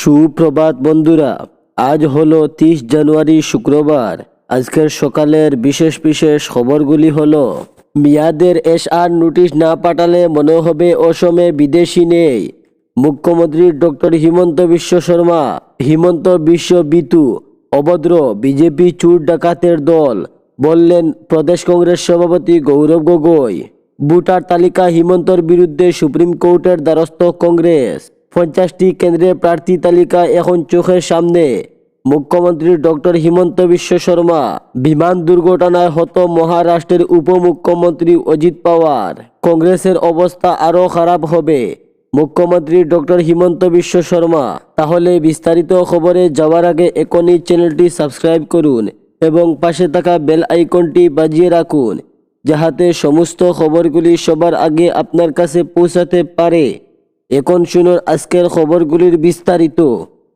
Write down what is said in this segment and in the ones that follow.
সুপ্রভাত বন্ধুরা, আজ হলো তিরিশ জানুয়ারি শুক্রবার। আজকের সকালের বিশেষ বিশেষ খবরগুলি হলো, মিয়াদের এস আর নোটিশ না পাঠালে মনে হবে অসমে বিদেশি নেই। মুখ্যমন্ত্রী ডক্টর হিমন্ত বিশ্ব শর্মা, হিমন্ত বিশ্ব বিতু, অভদ্র বিজেপি চুর ডাকাতের দল, বললেন প্রদেশ কংগ্রেস সভাপতি গৌরব গগৈ। ভোটার তালিকা হিমন্তর বিরুদ্ধে সুপ্রিম কোর্টের দ্বারস্থ কংগ্রেস। পঞ্চাশটি কেন্দ্রের প্রার্থী তালিকা এখন চোখের সামনে। মুখ্যমন্ত্রী ডক্টর হিমন্ত বিশ্ব শর্মা, বিমান দুর্ঘটনায় হত মহারাষ্ট্রের উপমুখ্যমন্ত্রী অজিত পাওয়ার। কংগ্রেসের অবস্থা আরও খারাপ হবে। মুখ্যমন্ত্রী ডক্টর হিমন্ত বিশ্ব শর্মা, তাহলে বিস্তারিত খবরে যাওয়ার আগে এখনই চ্যানেলটি সাবস্ক্রাইব করুন এবং পাশে থাকা বেল আইকনটি বাজিয়ে রাখুন, যাহাতে সমস্ত খবরগুলি সবার আগে আপনার কাছে পৌঁছাতে পারে। এখন শুনুন আজকের খবরগুলির বিস্তারিত।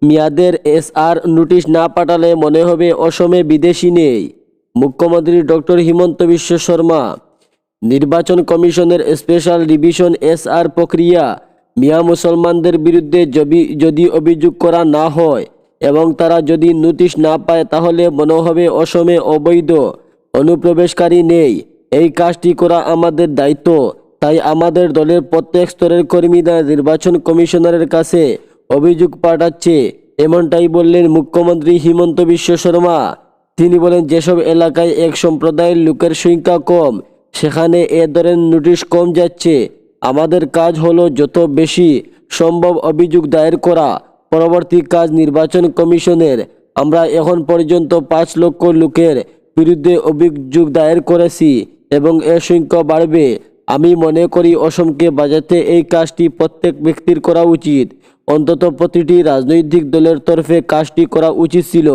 মেয়াদের এস আর নোটিশ না পাঠালে মনে হবে অসমে বিদেশি নেই। মুখ্যমন্ত্রী ডক্টর হিমন্ত বিশ্ব শর্মা, নির্বাচন কমিশনের স্পেশাল রিভিশন এস আর প্রক্রিয়া, মিয়া মুসলমানদের বিরুদ্ধে যদি অভিযোগ করা না হয় এবং তারা যদি নোটিশ না পায় তাহলে মনে হবে অসমে অবৈধ, অনুপ্রবেশকারী নেই। এই কাজটি করা আমাদের দায়িত্ব। তাই আমাদের দলের প্রত্যেক স্তরের কর্মীরা নির্বাচন কমিশনারের কাছে অভিযোগ পাঠাচ্ছে। এমনটাই বললেন মুখ্যমন্ত্রী হিমন্ত বিশ্ব শর্মা। তিনি বলেন, যেসব এলাকায় এক সম্প্রদায়ের লোকের সংখ্যা কম, সেখানে এ ধরনের নোটিশ কম যাচ্ছে। আমাদের কাজ হলো যত বেশি সম্ভব অভিযোগ দায়ের করা। পরবর্তী কাজ নির্বাচন কমিশনের। আমরা এখন পর্যন্ত পাঁচ লক্ষ লোকের বিরুদ্ধে অভিযোগ দায়ের করেছি এবং এর সংখ্যা বাড়বে। আমি মনে করি অসমকে বাজাতে এই কাজটি প্রত্যেক ব্যক্তির করা উচিত। অন্তত প্রতিটি রাজনৈতিক দলের তরফে কাজটি করা উচিত ছিল।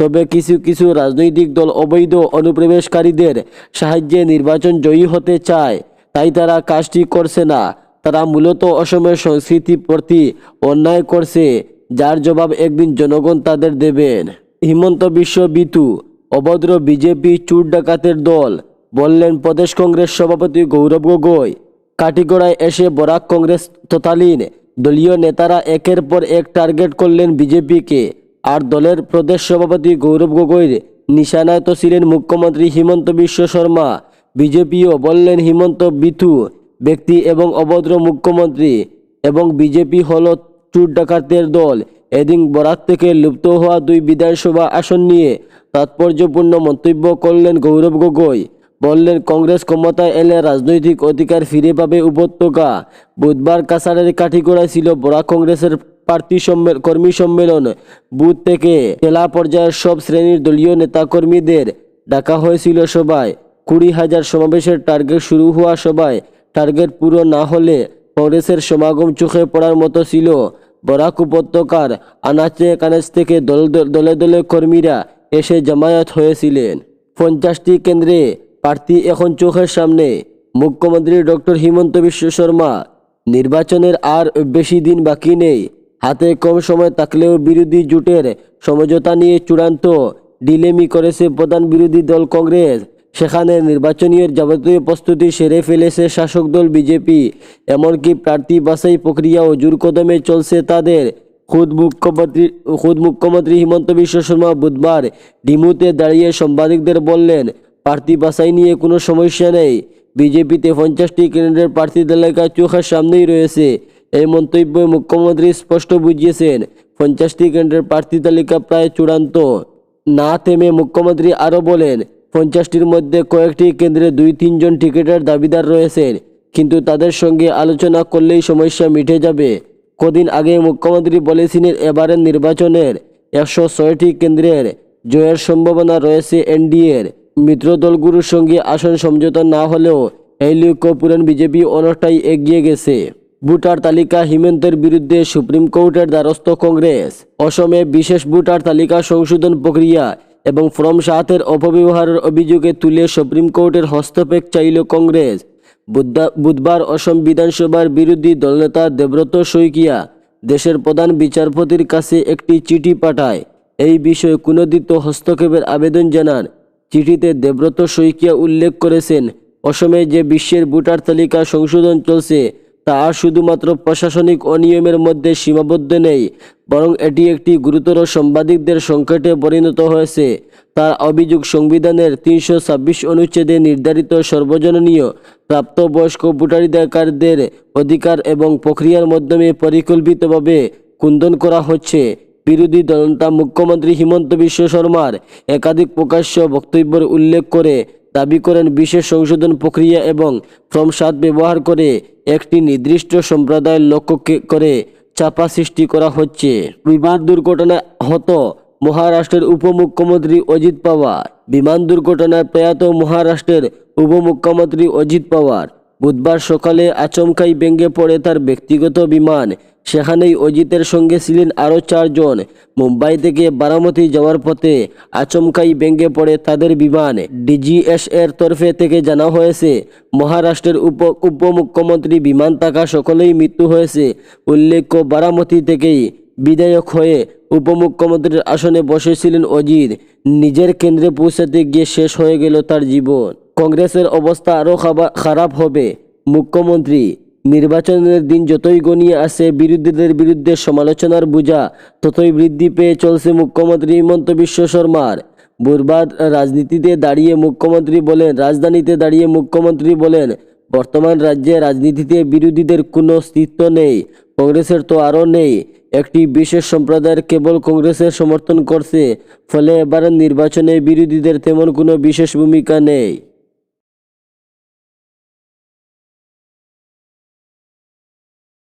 তবে কিছু কিছু রাজনৈতিক দল অবৈধ অনুপ্রবেশকারীদের সাহায্যে নির্বাচন জয়ী হতে চায়, তাই তারা কাজটি করছে না। তারা মূলত অসমের সংস্কৃতি প্রতি অন্যায় করছে, যার জবাব একদিন জনগণ তাদের দেবেন। হিমন্ত বিশ্ব বিতু, অভদ্র বিজেপি চুর ডাকাতের দল। বললেন, প্রদেশ কংগ্রেস সভাপতি গৌরব গগৈ, কাটিগড়ায় এসে বরাক কংগ্রেস তথালীন দলীয় নেতারা একের পর এক টার্গেট করলেন বিজেপিকে। আর দলের প্রদেশ সভাপতি গৌরব গগৈর নিশানায় তো ছিলেন মুখ্যমন্ত্রী হিমন্ত বিশ্ব শর্মা। বিজেপিও বললেন, হিমন্ত বিথু ব্যক্তি এবং অভদ্র মুখ্যমন্ত্রী এবং বিজেপি হল চুর ডাকাতের দল। এদিন বরাক থেকে লুপ্ত হওয়া দুই বিধানসভা আসন নিয়ে তাৎপর্যপূর্ণ মন্তব্য করলেন গৌরব গগৈ। বললেন, কংগ্রেস ক্ষমতায় এলে রাজনৈতিক অধিকার ফিরে পাবে উপত্যকা। বুধবার কাছাড়ের কাঠিগড়ায় ছিল বরাক কংগ্রেসের প্রার্থী কর্মী সম্মেলন। বুথ থেকে জেলা পর্যায়ের সব শ্রেণির দলীয় নেতাকর্মীদের ডাকা হয়েছিল সভায়। কুড়ি হাজার সমাবেশের টার্গেট শুরু হওয়া সভায় টার্গেট পুরো না হলে কংগ্রেসের সমাগম চোখে পড়ার মতো ছিল। বরাক উপত্যকার আনাচে কানাচ থেকে দল দলে দলে কর্মীরা এসে জামায়াত হয়েছিলেন। পঞ্চাশটি কেন্দ্রে প্রার্থী এখন চোখের সামনে। মুখ্যমন্ত্রী ডক্টর হিমন্ত বিশ্ব শর্মা, নির্বাচনের আর বেশি দিন বাকি নেই। হাতে কম সময় থাকলেও বিরোধী জোটের সমঝোতা নিয়ে চূড়ান্ত ডিলেমি করেছে প্রধান বিরোধী দল কংগ্রেস। সেখানে নির্বাচনীয় যাবতীয় প্রস্তুতি সেরে ফেলেছে শাসক দল বিজেপি। এমনকি প্রার্থী বাছাই প্রক্রিয়াও জোর কদমে চলছে তাদের। খুদ মুখ্যমন্ত্রী খুদ মুখ্যমন্ত্রী হিমন্ত বিশ্ব শর্মা বুধবার ডিমুতে দাঁড়িয়ে সাংবাদিকদের বললেন প্রার্থী বাছাই নিয়ে কোনো সমস্যা নেই। বিজেপিতে পঞ্চাশটি কেন্দ্রের প্রার্থী তালিকা চোখের সামনেই রয়েছে। এই মন্তব্যে মুখ্যমন্ত্রী স্পষ্ট বুঝিয়েছেন, পঞ্চাশটি কেন্দ্রের প্রার্থী তালিকা প্রায় চূড়ান্ত। না থেমে মুখ্যমন্ত্রী আরও বলেন, পঞ্চাশটির মধ্যে কয়েকটি কেন্দ্রে দুই তিনজন টিকিটের দাবিদার রয়েছেন, কিন্তু তাদের সঙ্গে আলোচনা করলেই সমস্যা মিটে যাবে। কদিন আগে মুখ্যমন্ত্রী বলেছিলেন এবারের নির্বাচনের একশো ছয়টি কেন্দ্রের জয়ের সম্ভাবনা রয়েছে এনডিএর। মিত্র দলগুলোর সঙ্গে আসন সমঝোতা না হলেও এই লক্ষ্য পূরণ বিজেপি অনেকটাই এগিয়ে গেছে। ভোটার তালিকা হিমন্তের বিরুদ্ধে সুপ্রিম কোর্টের দ্বারস্থ কংগ্রেস। অসমে বিশেষ ভোটার তালিকা সংশোধন প্রক্রিয়া এবং ফর্ম সাতের অপব্যবহারের অভিযোগে তুলে সুপ্রিম কোর্টের হস্তক্ষেপ চাইল কংগ্রেস। বুধবার অসম বিধানসভার বিরোধী দলনেতা দেব্রত শইকিয়া দেশের প্রধান বিচারপতির কাছে একটি চিঠি পাঠায়। এই বিষয়ে কুনোদিত হস্তক্ষেপের আবেদন জানান চিঠিতে দেব্রত শইকিয়া উল্লেখ করেছেন, অসমে যে বিশ্বের ভোটার তালিকা সংশোধন চলছে, তা আর শুধুমাত্র প্রশাসনিক অনিয়মের মধ্যে সীমাবদ্ধ নেই, বরং এটি একটি গুরুতর সাংবাদিকদের সংকটে পরিণত হয়েছে। তার অভিযোগ সংবিধানের তিনশো ছাব্বিশ অনুচ্ছেদে নির্ধারিত সর্বজননীয় প্রাপ্তবয়স্ক ভোটাধিকারদের অধিকার এবং প্রক্রিয়ার মাধ্যমে পরিকল্পিতভাবে কুন্দন করা হচ্ছে। বিরোধী দলনেতা মুখ্যমন্ত্রী হিমন্ত বিশ্ব শর্মার একাধিক প্রকাশ্য বক্তব্যের উল্লেখ করে দাবি করেন বিশেষ সংশোধন প্রক্রিয়া এবং ফর্ম সাত ব্যবহার করে একটি নির্দিষ্ট সম্প্রদায়ের লক্ষ্যকে করে চাপা সৃষ্টি করা হচ্ছে। বিমান দুর্ঘটনায় হত মহারাষ্ট্রের উপমুখ্যমন্ত্রী অজিত পাওয়ার, বিমান দুর্ঘটনায় প্রয়াত মহারাষ্ট্রের উপমুখ্যমন্ত্রী অজিত পাওয়ার, বুধবার সকালে আচমকাই ভেঙে পড়ে তার ব্যক্তিগত বিমান সেখানেই অজিতের সঙ্গে ছিলেন আরও চারজন। মুম্বাই থেকে বারামতি যাওয়ার পথে আচমকাই ভেঙে পড়ে তাদের বিমান। ডিজিএস এর তরফে থেকে জানা হয়েছে, মহারাষ্ট্রের উপ, উপমুখ্যমন্ত্রী বিমান থাকা সকলেই মৃত্যু হয়েছে। উল্লেখ্য, বারামতি থেকেই বিধায়ক হয়ে উপমুখ্যমন্ত্রীর আসনে বসেছিলেন অজিত। নিজের কেন্দ্রে পৌঁছাতে গিয়ে শেষ হয়ে গেল তার জীবন। কংগ্রেসের অবস্থা আরও খারাপ হবে, মুখ্যমন্ত্রী নির্বাচনের দিন যতই গনিয়ে আসে, বিরোধীদের বিরুদ্ধে সমালোচনার বোঝা ততই বৃদ্ধি পেয়ে চলছে মুখ্যমন্ত্রী হিমন্ত বিশ্ব শর্মার। বুধবার রাজনীতিতে দাঁড়িয়ে মুখ্যমন্ত্রী বলেন, রাজধানীতে দাঁড়িয়ে মুখ্যমন্ত্রী বলেন, বর্তমান রাজ্যে রাজনীতিতে বিরোধীদের কোনো অস্তিত্ব নেই, কংগ্রেসের তো আরও নেই। একটি বিশেষ সম্প্রদায়ের কেবল কংগ্রেসের সমর্থন করছে, ফলে এবার নির্বাচনে বিরোধীদের তেমন কোনো বিশেষ ভূমিকা নেই।